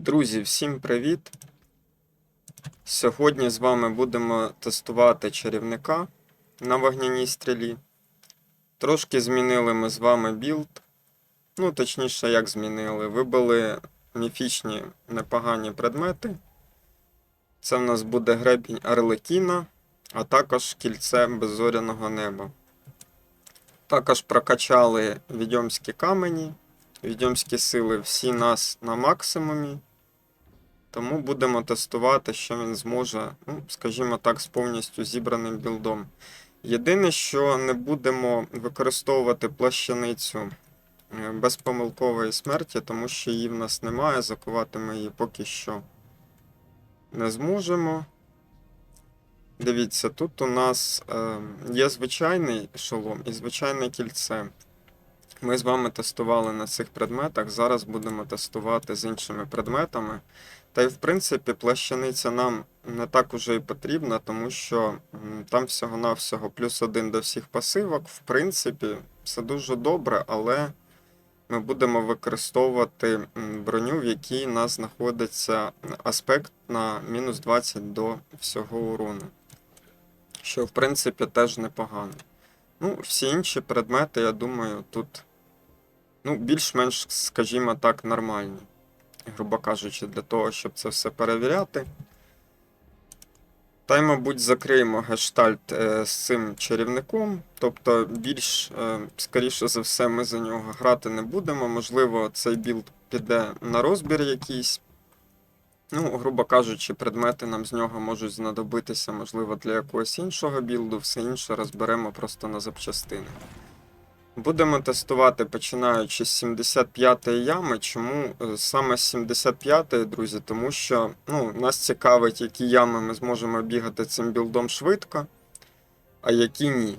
Друзі, всім привіт! Сьогодні з вами будемо тестувати чарівника на вогняній стрілі. Трошки змінили ми з вами білд. Ну, точніше, як змінили. Вибили міфічні непогані предмети. Це в нас буде гребінь Арлекіна, а також кільце беззоряного неба. Також прокачали відьомські камені. Відьомські сили всі нас на максимумі. Тому будемо тестувати, що він зможе, ну, скажімо так, з повністю зібраним білдом. Єдине, що не будемо використовувати плащаницю е, безпомилкової смерті, тому що її в нас немає, закувати ми її поки що не зможемо. Дивіться, тут у нас е, є звичайний шолом і звичайне кільце. Ми з вами тестували на цих предметах. Зараз будемо тестувати з іншими предметами. Та й в принципі плащаниця нам не так уже і потрібна, тому що там всього-навсього плюс один до всіх пасивок. В принципі, це дуже добре, але ми будемо використовувати броню, в якій у нас знаходиться аспект на мінус 20 до всього урону. Що в принципі теж непогано. Ну, всі інші предмети, я думаю, тут ну, більш-менш, скажімо так, нормальні. Грубо кажучи, для того, щоб це все перевіряти. Та й, мабуть, закриємо гештальт е, з цим чарівником. Тобто, більш, е, скоріше за все, ми за нього грати не будемо. Можливо, цей білд піде на розбір якийсь. Ну, грубо кажучи, предмети нам з нього можуть знадобитися, можливо, для якогось іншого білду, все інше розберемо просто на запчастини. Будемо тестувати починаючи з 75-ї ями. Чому е, саме з 75-ї, друзі? Тому що ну, нас цікавить, які ями ми зможемо бігати цим білдом швидко, а які ні.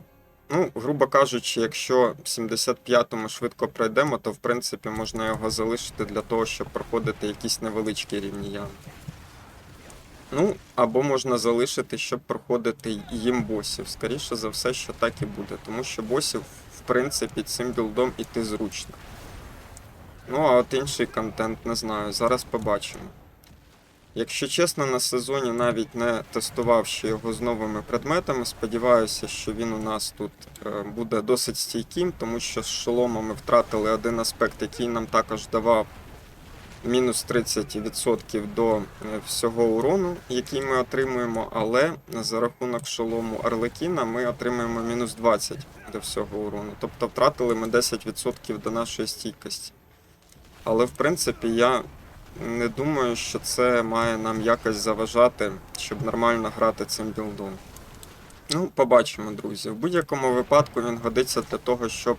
Ну, грубо кажучи, якщо в 75-му швидко пройдемо, то в принципі можна його залишити для того, щоб проходити якісь невеличкі рівні ями. Ну, або можна залишити, щоб проходити їм босів. Скоріше за все, що так і буде, тому що босів, принципі, цим білдом іти зручно. Ну, а от інший контент не знаю, зараз побачимо. Якщо чесно, на сезоні навіть не тестував ще його з новими предметами. Сподіваюся, що він у нас тут е, буде досить стійким, тому що з шолома ми втратили один аспект, який нам також давав мінус 30% до е, всього урону, який ми отримуємо, але за рахунок шолому Арлекіна ми отримуємо мінус 20 до всього урону. Тобто втратили ми 10% до нашої стійкості. Але в принципі я не думаю, що це має нам якось заважати, щоб нормально грати цим білдом. Ну, побачимо, друзі. В будь-якому випадку він годиться для того, щоб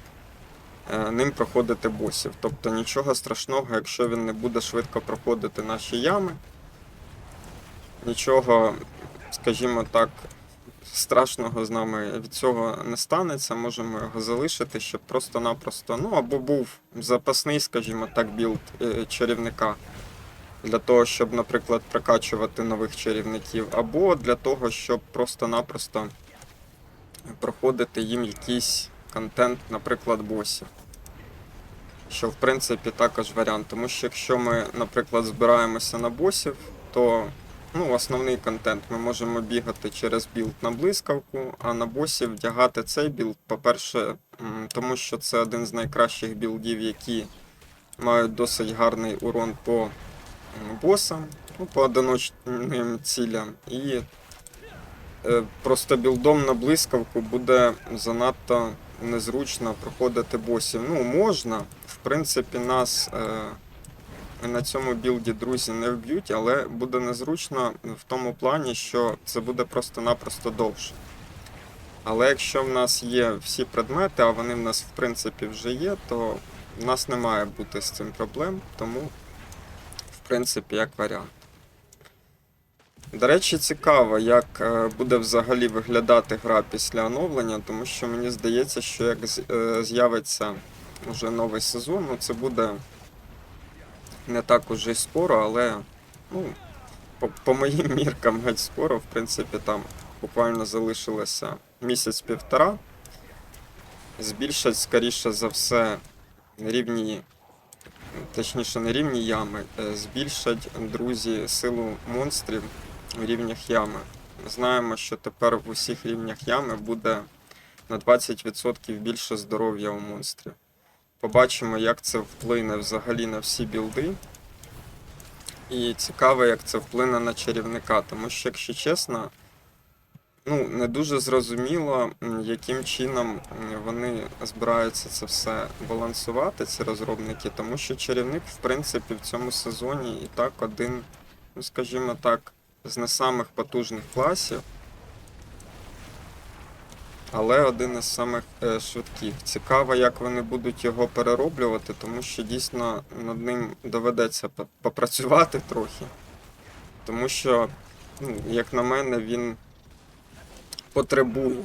ним проходити босів. Тобто нічого страшного, якщо він не буде швидко проходити наші ями. Нічого, скажімо так, страшного з нами від цього не станеться. Можемо його залишити, щоб просто-напросто, ну або був запасний, скажімо так, білд е, чарівника. Для того, щоб, наприклад, прокачувати нових чарівників, або для того, щоб просто-напросто проходити їм якийсь контент, наприклад, босів. Що, в принципі, також варіант. Тому що якщо ми, наприклад, збираємося на босів, то ну, основний контент ми можемо бігати через білд на блискавку, а на босів вдягати цей білд, по-перше, тому що це один з найкращих білдів, які мають досить гарний урон по босам, ну, по одиночним цілям. І е, просто білдом на блискавку буде занадто незручно проходити босів. Ну, можна. В принципі, нас е, на цьому білді друзі не вб'ють, але буде незручно в тому плані, що це буде просто-напросто довше. Але якщо в нас є всі предмети, а вони в нас в принципі вже є, то в нас не має бути з цим проблем, тому, в принципі, як варіант. До речі, цікаво, як е, буде взагалі виглядати гра після оновлення, тому що мені здається, що як е, з'явиться вже новий сезон, ну це буде не так уже й скоро, але ну, по, по моїм міркам геть скоро, в принципі, там буквально залишилося місяць-півтора. Збільшать, скоріше за все, рівні точніше не рівні ями, е, збільшать друзі силу монстрів в рівнях ями. Ми Знаємо, що тепер в усіх рівнях ями буде на 20% більше здоров'я у монстрів. Побачимо, як це вплине взагалі на всі білди. І цікаво, як це вплине на чарівника, тому що, якщо чесно, ну, не дуже зрозуміло, яким чином вони збираються це все балансувати, ці розробники, тому що чарівник, в принципі, в цьому сезоні і так один, ну скажімо так, з не самих потужних класів. Але один із самих е, швидких. Цікаво, як вони будуть його перероблювати, тому що дійсно над ним доведеться попрацювати трохи. Тому що, ну, як на мене, він потребує,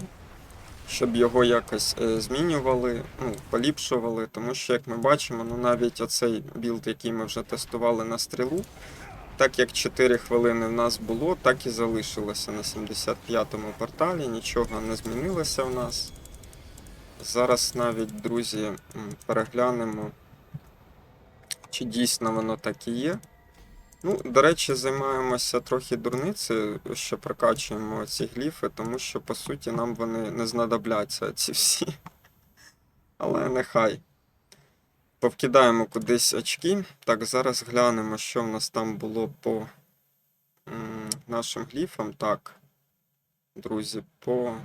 щоб його якось е, змінювали, ну, поліпшували. Тому що, як ми бачимо, ну навіть оцей білд, який ми вже тестували на стрілу, так як 4 хвилини в нас було, так і залишилося на 75-му порталі, нічого не змінилося в нас. Зараз навіть, друзі, переглянемо, чи дійсно воно так і є. Ну, до речі, займаємося трохи дурницею, що прокачуємо ці гліфи, тому що, по суті, нам вони не знадобляться, ці всі. Але нехай. Повкидаємо кудись очки. Так, зараз глянемо, що в нас там було по нашим гліфам. Так, друзі, по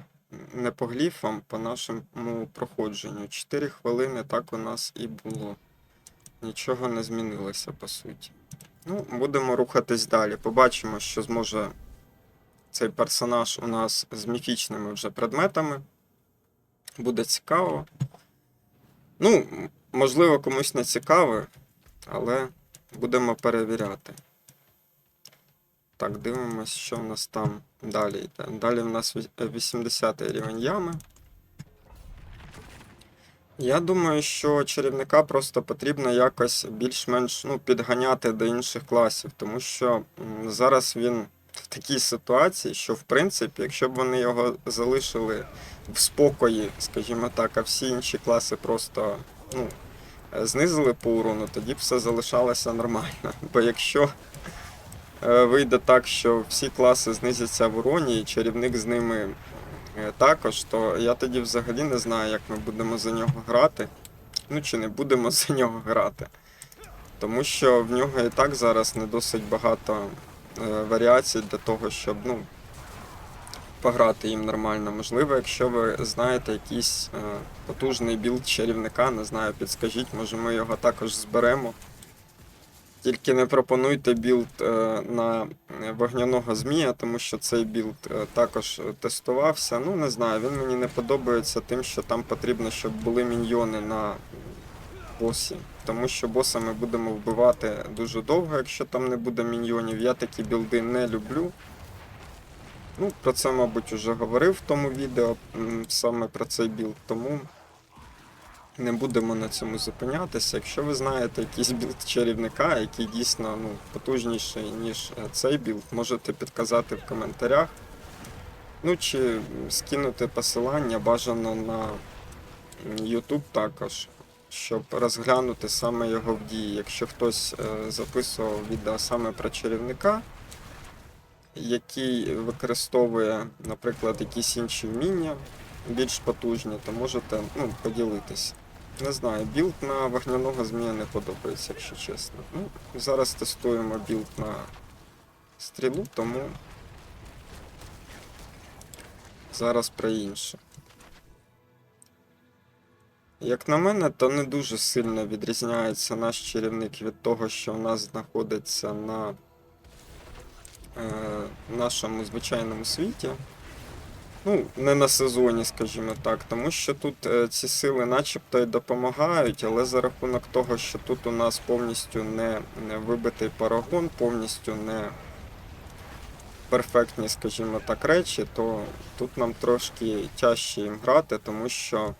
не по гліфам, по нашому проходженню. 4 хвилини так у нас і було. Нічого не змінилося, по суті. Ну, будемо рухатись далі. Побачимо, що зможе цей персонаж у нас з міфічними вже предметами. Буде цікаво. Ну, можливо, комусь не цікаво, але будемо перевіряти. Так, дивимось, що в нас там далі йде. Далі в нас віс- 80 рівень ями. Я думаю, що чарівника просто потрібно якось більш-менш ну, підганяти до інших класів, тому що зараз він в такій ситуації, що в принципі, якщо б вони його залишили в спокої, скажімо так, а всі інші класи просто ну, знизили по урону, тоді все залишалося нормально. Бо якщо е, вийде так, що всі класи знизяться в уроні, і чарівник з ними е, також, то я тоді взагалі не знаю, як ми будемо за нього грати. Ну чи не будемо за нього грати. Тому що в нього і так зараз не досить багато е, варіацій для того, щоб ну, пограти їм нормально. Можливо, якщо ви знаєте якийсь е, потужний білд чарівника, не знаю, підскажіть, може ми його також зберемо. Тільки не пропонуйте білд е, на вогняного змія, тому що цей білд е, також тестувався. Ну, не знаю, він мені не подобається тим, що там потрібно, щоб були міньйони на босі. Тому що боса ми будемо вбивати дуже довго, якщо там не буде міньйонів. Я такі білди не люблю. Ну, про це, мабуть, уже говорив в тому відео, саме про цей білд, тому не будемо на цьому зупинятися. Якщо ви знаєте якийсь білд чарівника, який дійсно ну, потужніший, ніж е, цей білд, можете підказати в коментарях. Ну чи скинути посилання бажано на YouTube також, щоб розглянути саме його в дії. Якщо хтось е, записував відео саме про чарівника, який використовує, наприклад, якісь інші вміння більш потужні, то можете ну, поділитися. Не знаю, білд на вогняного змія не подобається, якщо чесно. Ну, зараз тестуємо білд на стрілу, тому зараз про інше. Як на мене, то не дуже сильно відрізняється наш чарівник від того, що в нас знаходиться на е, нашому звичайному світі. Ну, не на сезоні, скажімо так, тому що тут е, ці сили начебто й допомагають, але за рахунок того, що тут у нас повністю не вибитий парагон, повністю не перфектні, скажімо так, речі, то тут нам трошки тяжче їм грати, тому що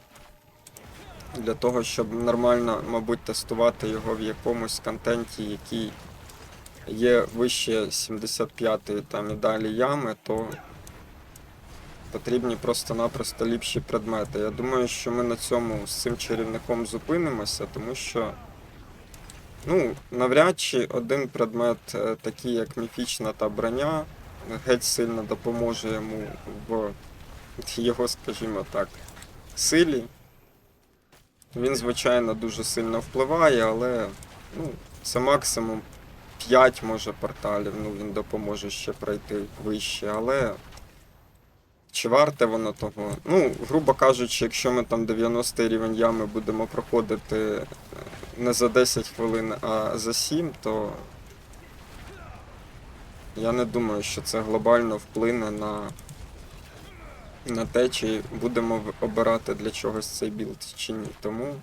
для того, щоб нормально, мабуть, тестувати його в якомусь контенті, який є вище 75-ї там і далі ями, то потрібні просто-напросто ліпші предмети. Я думаю, що ми на цьому з цим чарівником зупинимося, тому що Ну, навряд чи один предмет, е, такий як міфічна та броня, геть сильно допоможе йому в його, скажімо так, силі. Він, звичайно, дуже сильно впливає, але ну, це максимум 5 може порталів, ну він допоможе ще пройти вище, але чи варте воно того? Ну, грубо кажучи, якщо ми там 90 рівень ями будемо проходити е, не за 10 хвилин, а за 7, то я не думаю, що це глобально вплине на, на те, чи будемо обирати для чогось цей білд чи ні. Тому.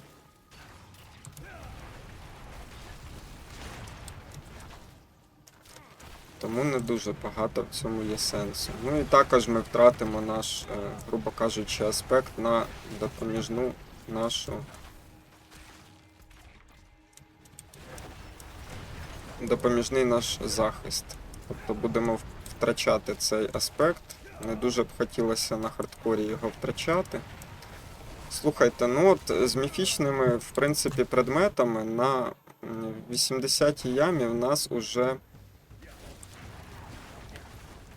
Тому не дуже багато в цьому є сенсу. Ну і також ми втратимо наш, е, грубо кажучи, аспект на допоміжну нашу. Допоміжний наш захист. Тобто будемо втрачати цей аспект. Не дуже б хотілося на хардкорі його втрачати. Слухайте, ну от з міфічними, в принципі, предметами на 80-й ямі в нас уже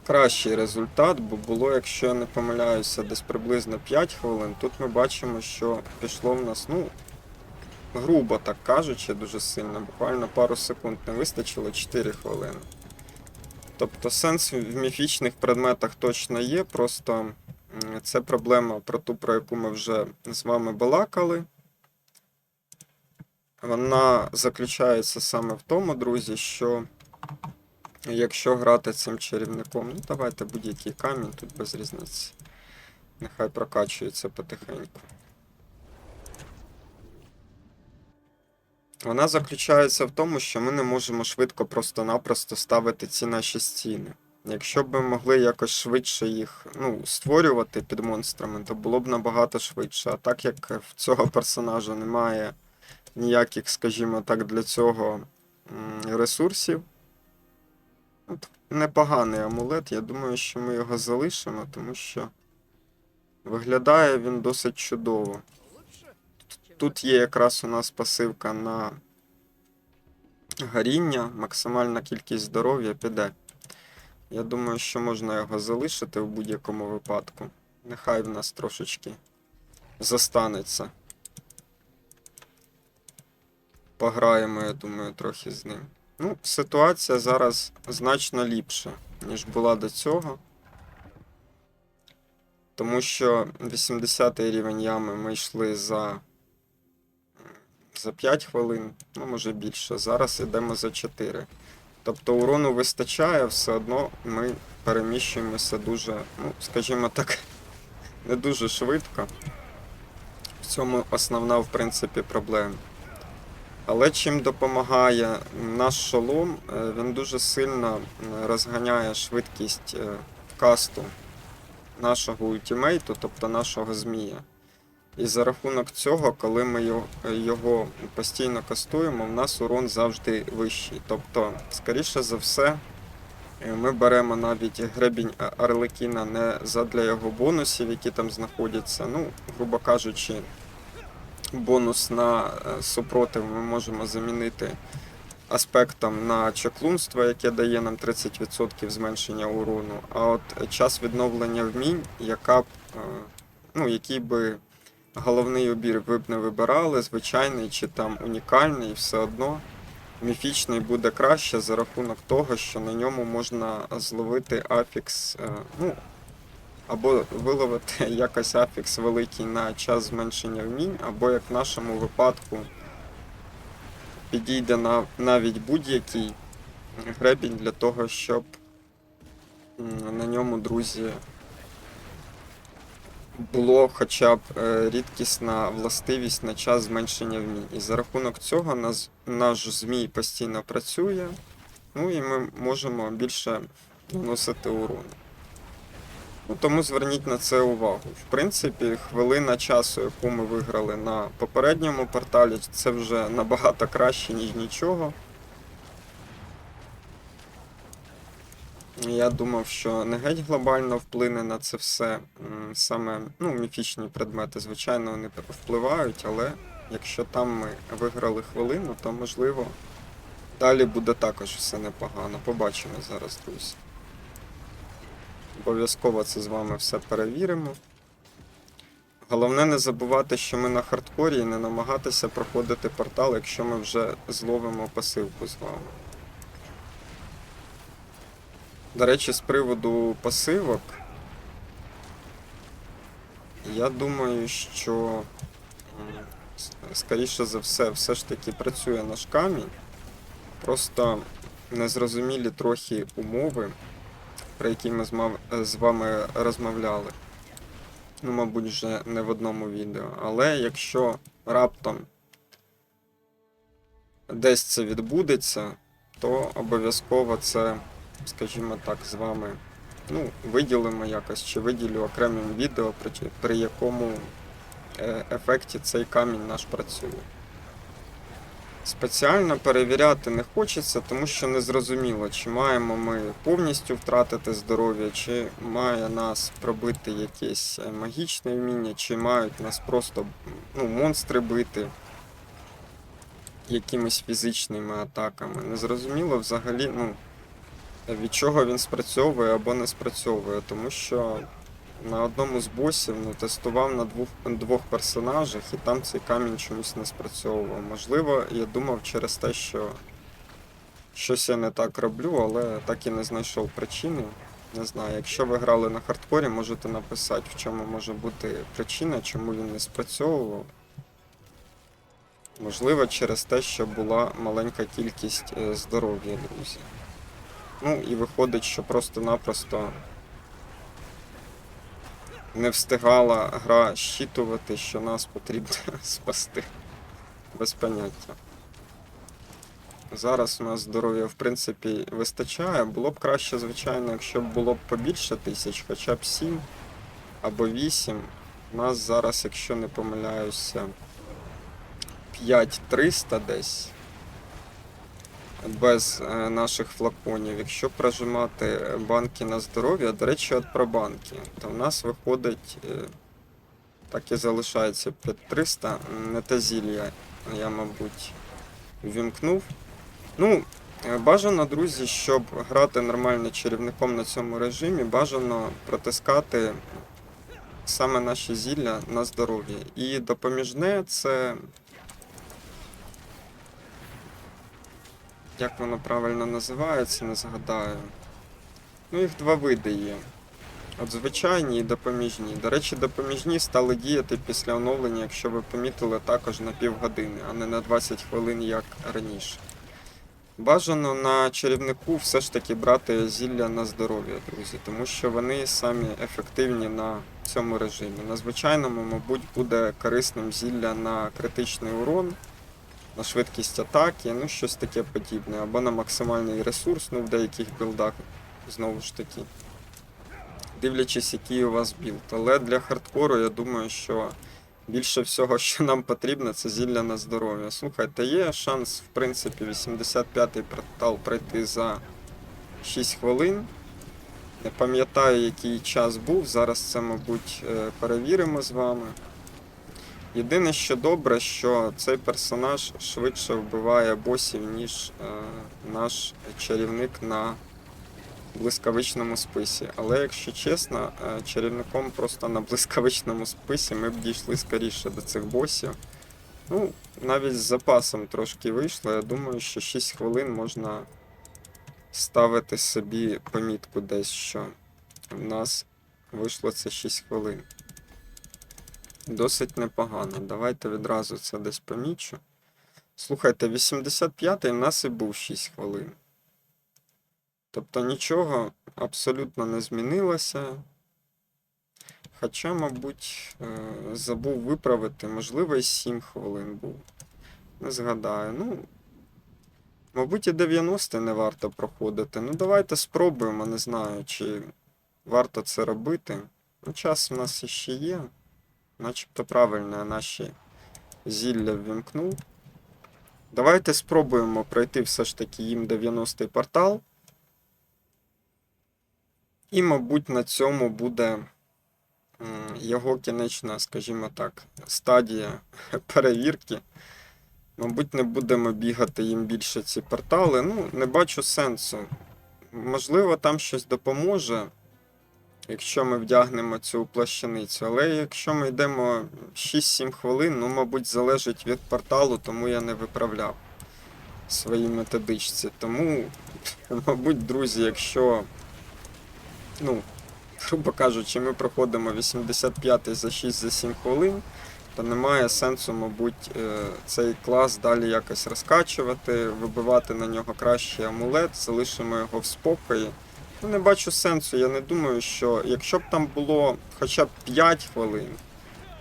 кращий результат, бо було, якщо я не помиляюся, десь приблизно 5 хвилин. Тут ми бачимо, що пішло в нас, ну, грубо так кажучи, дуже сильно, буквально пару секунд не вистачило 4 хвилини. Тобто сенс в міфічних предметах точно є, просто це проблема про ту, про яку ми вже з вами балакали. Вона заключається саме в тому, друзі, що якщо грати цим чарівником, ну давайте будь-який камінь, тут без різниці. Нехай прокачується потихеньку. Вона заключається в тому, що ми не можемо швидко просто-напросто ставити ці наші стіни. Якщо б ми могли якось швидше їх ну, створювати під монстрами, то було б набагато швидше. А так як в цього персонажа немає ніяких, скажімо так, для цього ресурсів. Непоганий амулет, я думаю, що ми його залишимо, тому що виглядає він досить чудово. Тут є якраз у нас пасивка на горіння, максимальна кількість здоров'я піде. Я думаю, що можна його залишити в будь-якому випадку. Нехай в нас трошечки застанеться. Пограємо, я думаю, трохи з ним. Ну, ситуація зараз значно ліпша, ніж була до цього. Тому що 80 рівень ями ми йшли за, за 5 хвилин, ну може більше. Зараз йдемо за 4. Тобто урону вистачає, все одно ми переміщуємося дуже, ну, скажімо так, не дуже швидко. В цьому основна, в принципі, проблема. Але чим допомагає наш шолом, е, він дуже сильно е, розганяє швидкість е, касту нашого ультимейту, тобто нашого змія. І за рахунок цього, коли ми його, його постійно кастуємо, в нас урон завжди вищий. Тобто, скоріше за все, е, ми беремо навіть гребінь Арлекіна не задля його бонусів, які там знаходяться. Ну, грубо кажучи, бонус на е, супротив ми можемо замінити аспектом на чаклунство, яке дає нам 30% зменшення урону. А от час відновлення вмінь, яка б, е, ну, який би головний убір ви б не вибирали, звичайний чи там унікальний, все одно міфічний буде краще за рахунок того, що на ньому можна зловити афікс, е, ну, або виловити якось афікс великий на час зменшення вмінь, або як в нашому випадку підійде на навіть будь-який гребінь для того, щоб на ньому, друзі, було хоча б е, рідкісна властивість на час зменшення вмінь. І за рахунок цього нас, наш змій постійно працює, ну і ми можемо більше наносити урон. Ну, тому зверніть на це увагу. В принципі, хвилина часу, яку ми виграли на попередньому порталі, це вже набагато краще, ніж нічого. Я думав, що не геть глобально вплине на це все. Саме ну, міфічні предмети, звичайно, вони впливають, але якщо там ми виграли хвилину, то можливо Далі буде також все непогано. Побачимо зараз, друзі. Обов'язково це з вами все перевіримо. Головне не забувати, що ми на хардкорі і не намагатися проходити портал, якщо ми вже зловимо пасивку з вами. До речі, з приводу пасивок, я думаю, що скоріше за все, все ж таки працює наш камінь. Просто незрозумілі трохи умови, про які ми з вами розмовляли. Ну, мабуть, вже не в одному відео. Але якщо раптом десь це відбудеться, то обов'язково це, скажімо так, з вами ну, виділимо якось, чи виділю окремим відео, при, при якому е, ефекті цей камінь наш працює. Спеціально перевіряти не хочеться, тому що не зрозуміло, чи маємо ми повністю втратити здоров'я, чи має нас пробити якесь е, магічне вміння, чи мають нас просто ну, монстри бити якимись фізичними атаками. Незрозуміло взагалі, ну, від чого він спрацьовує або не спрацьовує, тому що на одному з босів ну, тестував на двох, двох персонажах, і там цей камінь чомусь не спрацьовував. Можливо, я думав через те, що щось я не так роблю, але так і не знайшов причини. Не знаю, якщо ви грали на хардкорі, можете написати, в чому може бути причина, чому він не спрацьовував. Можливо, через те, що була маленька кількість е, здоров'я, друзі. Ну і виходить, що просто-напросто не встигала гра щитувати, що нас потрібно спасти. Без поняття. Зараз у нас здоров'я, в принципі, вистачає. Було б краще, звичайно, якщо б було б побільше тисяч, хоча б 7 або 8. У нас зараз, якщо не помиляюся, 5300 десь. Без е, наших флаконів. Якщо прожимати банки на здоров'я, до речі, от про банки, то в нас виходить, е, так і залишається 5300. Не те зілля я, мабуть, ввімкнув. Ну, е, бажано, друзі, щоб грати нормально чарівником на цьому режимі, бажано протискати саме наші зілля на здоров'я. І допоміжне це. Як воно правильно називається, не згадаю. Ну, їх два види є. От звичайні і допоміжні. До речі, допоміжні стали діяти після оновлення, якщо ви помітили, також на півгодини, а не на 20 хвилин, як раніше. Бажано на чарівнику все ж таки брати зілля на здоров'я, друзі, тому що вони самі ефективні на цьому режимі. На звичайному, мабуть, буде корисним зілля на критичний урон, на швидкість атаки, ну щось таке подібне, або на максимальний ресурс, ну в деяких білдах, знову ж таки. Дивлячись, який у вас білд. Але для хардкору я думаю, що більше всього, що нам потрібно, це зілля на здоров'я. Слухайте, є шанс, в принципі, 85-й портал пройти за 6 хвилин. Не пам'ятаю, який час був. Зараз це, мабуть, е, перевіримо з вами. Єдине, що добре, що цей персонаж швидше вбиває босів, ніж е, наш чарівник на блискавичному списі. Але якщо чесно, е, чарівником просто на блискавичному списі ми б дійшли скоріше до цих босів. Ну, навіть з запасом трошки вийшло. Я думаю, що 6 хвилин можна ставити собі помітку десь, що в нас вийшло це 6 хвилин. Досить непогано. Давайте відразу це десь помічу. Слухайте, 85-й в нас і був 6 хвилин. Тобто нічого абсолютно не змінилося. Хоча, мабуть, е, забув виправити, можливо, і 7 хвилин був. Не згадаю. Ну, мабуть, і 90 не варто проходити. Ну, давайте спробуємо, не знаю, чи варто це робити. Ну, час у нас ще є. Начебто правильно наші зілля ввімкнув. Давайте спробуємо пройти все ж таки їм 90-й портал. І, мабуть, на цьому буде його кінечна, скажімо так, стадія перевірки. Мабуть, не будемо бігати їм більше ці портали. Ну, не бачу сенсу. Можливо, там щось допоможе, якщо ми вдягнемо цю плащаницю. Але якщо ми йдемо 6-7 хвилин, ну, мабуть, залежить від порталу, тому я не виправляв свої методичці. Тому, мабуть, друзі, якщо, ну, грубо кажучи, ми проходимо 85 за 6-7 хвилин, то немає сенсу, мабуть, е, цей клас далі якось розкачувати, вибивати на нього кращий амулет, залишимо його в спокої. Ну, не бачу сенсу. Я не думаю, що якщо б там було хоча б 5 хвилин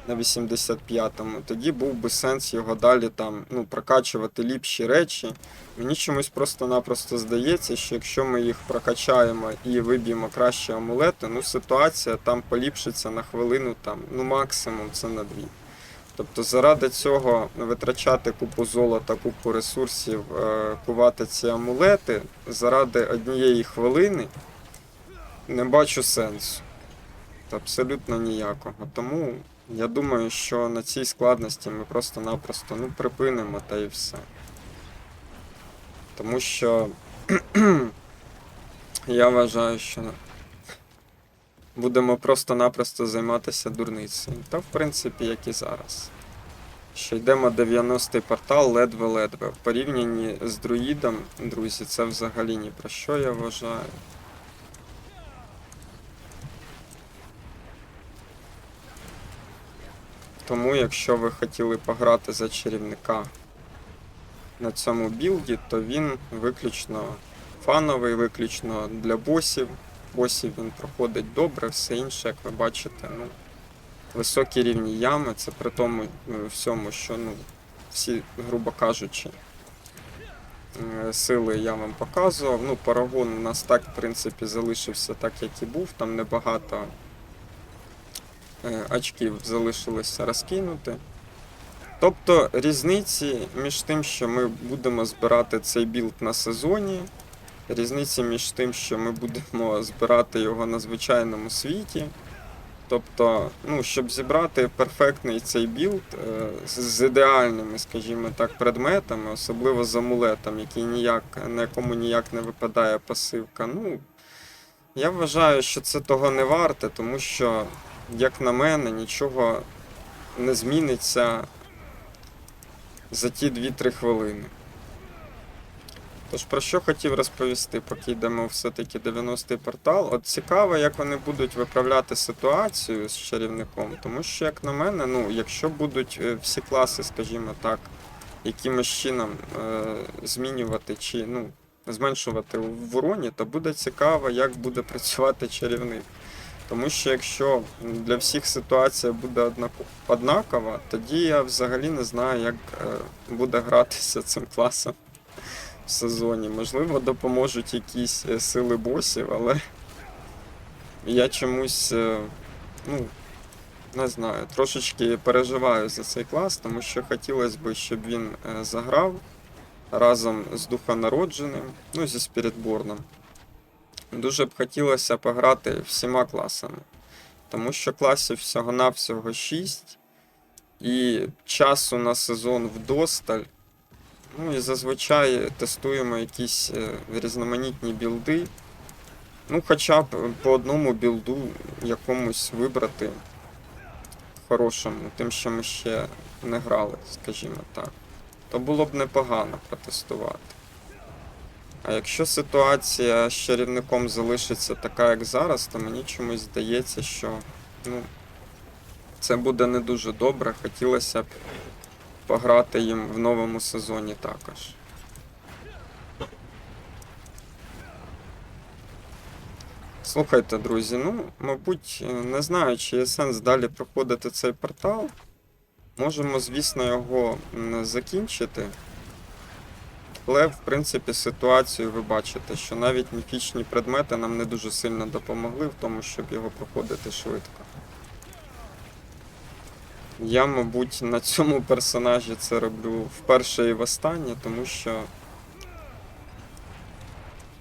на 85-му, тоді був би сенс його далі там ну, прокачувати ліпші речі. Мені чомусь просто-напросто здається, що якщо ми їх прокачаємо і виб'ємо кращі амулети, ну ситуація там поліпшиться на хвилину, там, ну максимум це на дві. Тобто заради цього витрачати купу золота, купу ресурсів, е, кувати ці амулети заради однієї хвилини не бачу сенсу. Абсолютно ніякого. Тому я думаю, що на цій складності ми просто-напросто ну, припинимо та і все. Тому що я вважаю, що будемо просто-напросто займатися дурницею. Та в принципі, як і зараз. Що йдемо 90-й портал ледве-ледве. В порівнянні з друїдом, друзі, це взагалі ні про що я вважаю. Тому, якщо ви хотіли пограти за чарівника на цьому білді, то він виключно фановий, виключно для босів. Босів він проходить добре, все інше, як ви бачите, ну, високі рівні ями, це при тому е, всьому, що ну, всі, грубо кажучи, е, сили я вам показував. Ну, парагон у нас так, в принципі, залишився так, як і був, там небагато е, очків залишилося розкинути. Тобто різниці між тим, що ми будемо збирати цей білд на сезоні, різниці між тим, що ми будемо збирати його на звичайному світі. Тобто, ну, щоб зібрати перфектний цей білд е, з ідеальними, скажімо так, предметами, особливо з амулетом, який ніяк, на якому ніяк не випадає пасивка. Ну, я вважаю, що це того не варте, тому що, як на мене, нічого не зміниться за ті 2-3 хвилини. Тож про що хотів розповісти, поки йдемо все-таки 90-й портал. От цікаво, як вони будуть виправляти ситуацію з чарівником, тому що, як на мене, ну, якщо будуть е, всі класи, скажімо так, якимось чином е, змінювати чи ну, зменшувати в уроні, то буде цікаво, як буде працювати чарівник. Тому що якщо для всіх ситуація буде однакова, тоді я взагалі не знаю, як е, буде гратися цим класом в сезоні. Можливо, допоможуть якісь е, сили босів, але я чомусь, е, ну, не знаю, трошечки переживаю за цей клас, тому що хотілося б, щоб він е, заграв разом з духонародженим, ну, зі спірітборном. Дуже б хотілося пограти всіма класами, тому що класів всього-навсього 6, і часу на сезон вдосталь. Ну і зазвичай тестуємо якісь е, різноманітні білди. Ну, хоча б по одному білду якомусь вибрати хорошому, тим, що ми ще не грали, скажімо так. То було б непогано протестувати. А якщо ситуація з чарівником залишиться така, як зараз, то мені чомусь здається, що ну, це буде не дуже добре. Хотілося б пограти їм в новому сезоні також. Слухайте, друзі, ну, мабуть, е, не знаю, чи є сенс далі проходити цей портал. Можемо, звісно, його закінчити. Але, в принципі, ситуацію ви бачите, що навіть міфічні предмети нам не дуже сильно допомогли в тому, щоб його проходити швидко. Я, мабуть, на цьому персонажі це роблю вперше і востаннє, тому що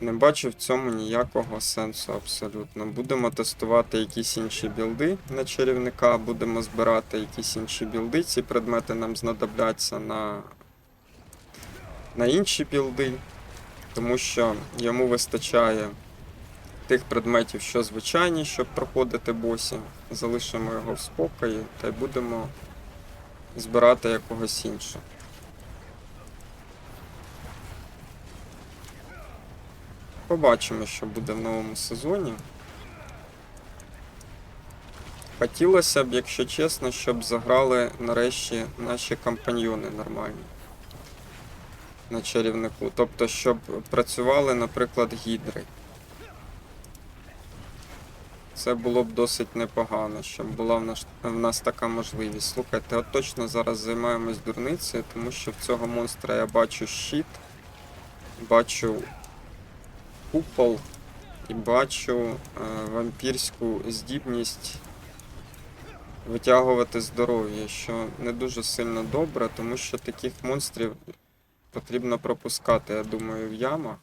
не бачу в цьому ніякого сенсу абсолютно. Будемо тестувати якісь інші білди на чарівника, будемо збирати якісь інші білди. Ці предмети нам знадобляться на на інші білди, тому що йому вистачає тих предметів, що звичайні, щоб проходити босів. Залишимо його в спокої та й будемо збирати якогось іншого. Побачимо, що буде в новому сезоні. Хотілося б, якщо чесно, щоб заграли нарешті наші компаньйони нормальні на чарівнику. Тобто, щоб працювали, наприклад, гідри. Це було б досить непогано, щоб була в нас, в нас така можливість. Слухайте, от точно зараз займаємось дурницею, тому що в цього монстра я бачу щит, бачу купол і бачу е, вампірську здібність витягувати здоров'я, що не дуже сильно добре, тому що таких монстрів потрібно пропускати, я думаю, в ямах.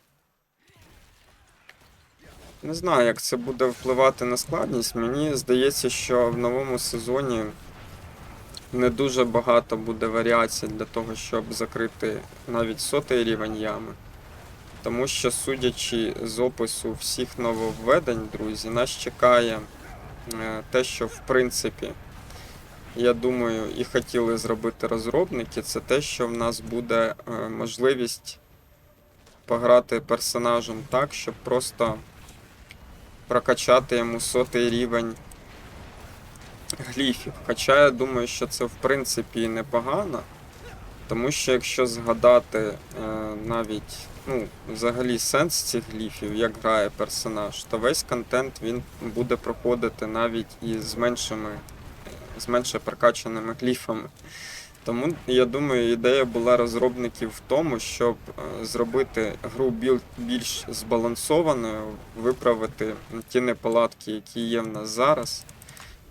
Не знаю, як це буде впливати на складність. Мені здається, що в новому сезоні не дуже багато буде варіацій для того, щоб закрити навіть сотий рівень ями. Тому що, судячи з опису всіх нововведень, друзі, нас чекає е, те, що в принципі, я думаю, і хотіли зробити розробники, це те, що в нас буде е, можливість пограти персонажем так, щоб просто прокачати йому сотий рівень гліфів. Хоча я думаю, що це в принципі непогано. Тому що якщо згадати е, навіть ну, взагалі сенс цих гліфів, як грає персонаж, то весь контент він буде проходити навіть і з меншими, з менше прокачаними гліфами. Тому я думаю, ідея була розробників в тому, щоб е, зробити гру більш збалансованою, виправити ті неполадки, які є в нас зараз.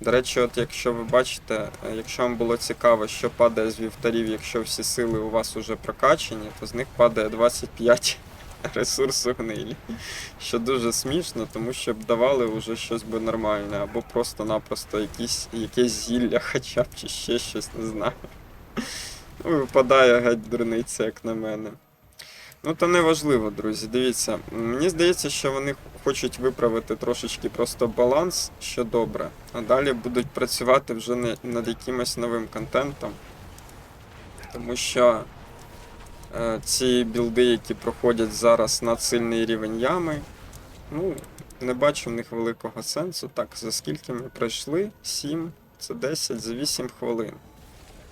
До речі, от якщо ви бачите, е, якщо вам було цікаво, що падає з вівтарів, якщо всі сили у вас уже прокачані, то з них падає 25 ресурсу гнилі. Що дуже смішно, тому що б давали вже щось би нормальне, або просто-напросто якісь, якесь зілля хоча б чи ще щось, не знаю. Ну, випадає геть дурниця, як на мене. Ну, то не важливо, друзі. Дивіться, мені здається, що вони хочуть виправити трошечки просто баланс, що добре, а далі будуть працювати вже над якимось новим контентом. Тому що е, ці білди, які проходять зараз на сильний рівень ями, ну, не бачу в них великого сенсу. Так, за скільки ми пройшли? 7, це 10 за 8 хвилин.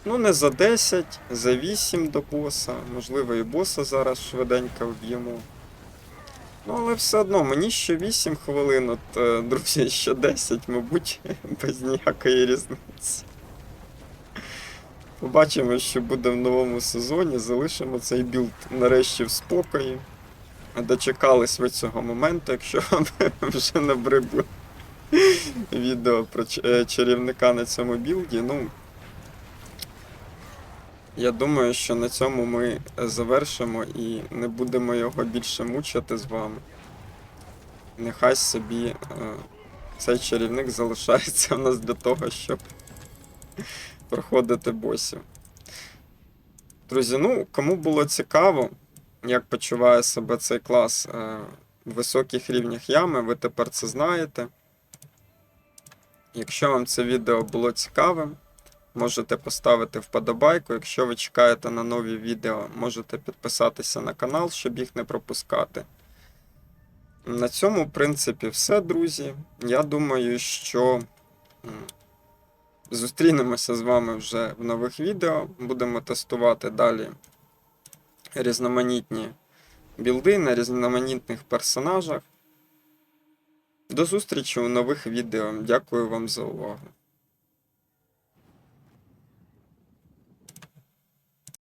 Ну, не за 10, за 8 до боса. Можливо, і боса зараз швиденько вб'ємо. Ну, але все одно, мені ще 8 хвилин, от, е, друзі, ще 10, мабуть, без ніякої різниці. Побачимо, що буде в новому сезоні. Залишимо цей білд нарешті в спокої. Дочекались ви цього моменту, якщо вам вже набридло відео про е, чарівника на цьому білді. Ну, я думаю, що на цьому ми завершимо і не будемо його більше мучити з вами. Нехай собі е, цей чарівник залишається в нас для того, щоб проходити босів. Друзі, ну, кому було цікаво, як почуває себе цей клас е, в високих рівнях ями, ви тепер це знаєте. Якщо вам це відео було цікавим, можете поставити вподобайку. Якщо ви чекаєте на нові відео, можете підписатися на канал, щоб їх не пропускати. На цьому, в принципі, все, друзі. Я думаю, що зустрінемося з вами вже в нових відео. Будемо тестувати далі різноманітні білди на різноманітних персонажах. До зустрічі у нових відео. Дякую вам за увагу.